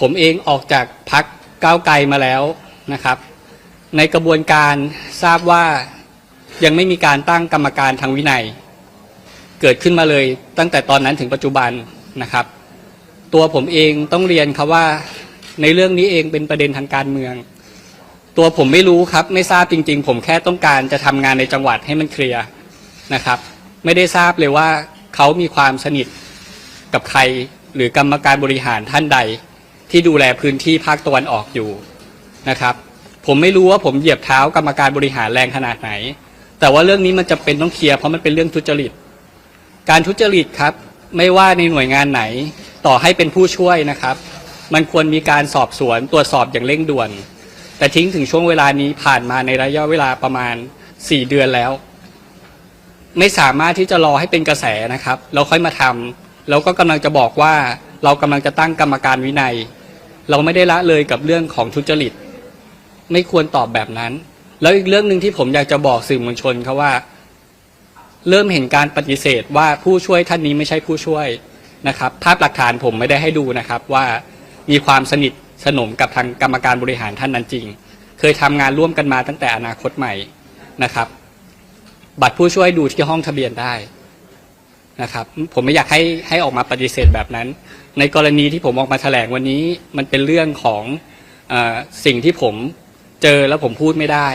ผมเองออกจากพักก้าวไกลมาแล้วนะครับ ในกระบวนการทราบว่ายังไม่มีการตั้งกรรมการทางวินัย เกิดขึ้นมาเลยตั้งแต่ตอนนั้นถึงปัจจุบันนะครับ ตัวผมเองต้องเรียนครับว่าในเรื่องนี้เองเป็นประเด็นทางการเมือง ตัวผมไม่รู้ครับไม่ทราบจริง ๆ ผมแค่ต้องการจะทำงานในจังหวัดให้มันเคลียร์นะครับ ไม่ได้ทราบเลยว่าเขามีความสนิทกับใครหรือกรรมการบริหารท่านใด ที่ดูแลพื้นที่ภาคตะวันออกอยู่นะครับ ผมไม่รู้ว่าผมเหยียบเท้ากรรมการบริหารแรงขนาดไหน แต่ว่าเรื่องนี้มันจะเป็นต้องเคลียร์เพราะมันเป็นเรื่องทุจริต การทุจริตครับ ไม่ว่าในหน่วยงานไหน ต่อให้เป็นผู้ช่วยนะครับ มันควรมีการสอบสวนตรวจสอบอย่างเร่งด่วน แต่ทิ้งถึงช่วงเวลานี้ผ่านมาในระยะเวลาประมาณ 4 เดือนแล้ว ไม่สามารถที่จะรอให้เป็นกระแสนะครับแล้วค่อยมาทำแล้วก็กำลังจะบอกว่าเรากำลังจะตั้งกรรมการวินัย เราไม่ได้ละเลยกับเรื่องของทุจริต ไม่ควรตอบแบบนั้น แล้วอีกเรื่องหนึ่งที่ผมอยากจะบอกสื่อมวลชนเขาว่า เริ่มเห็นการปฏิเสธว่าผู้ช่วยท่านนี้ไม่ใช่ผู้ช่วยนะครับ ภาพหลักฐานผมไม่ได้ให้ดูนะครับว่ามีความสนิทสนมกับทางกรรมการบริหารท่านนั้นจริง เคยทำงานร่วมกันมาตั้งแต่อนาคตใหม่นะครับ บัตรผู้ช่วยดูที่ห้องทะเบียนได้ นะครับผมไม่อยากให้ให้ออกมาปฏิเสธแบบนั้น ในกรณีที่ผมออกมาแถลงวันนี้มันเป็นเรื่องของอสิ่งที่ผมเจอแล้วผมพูดไม่ได้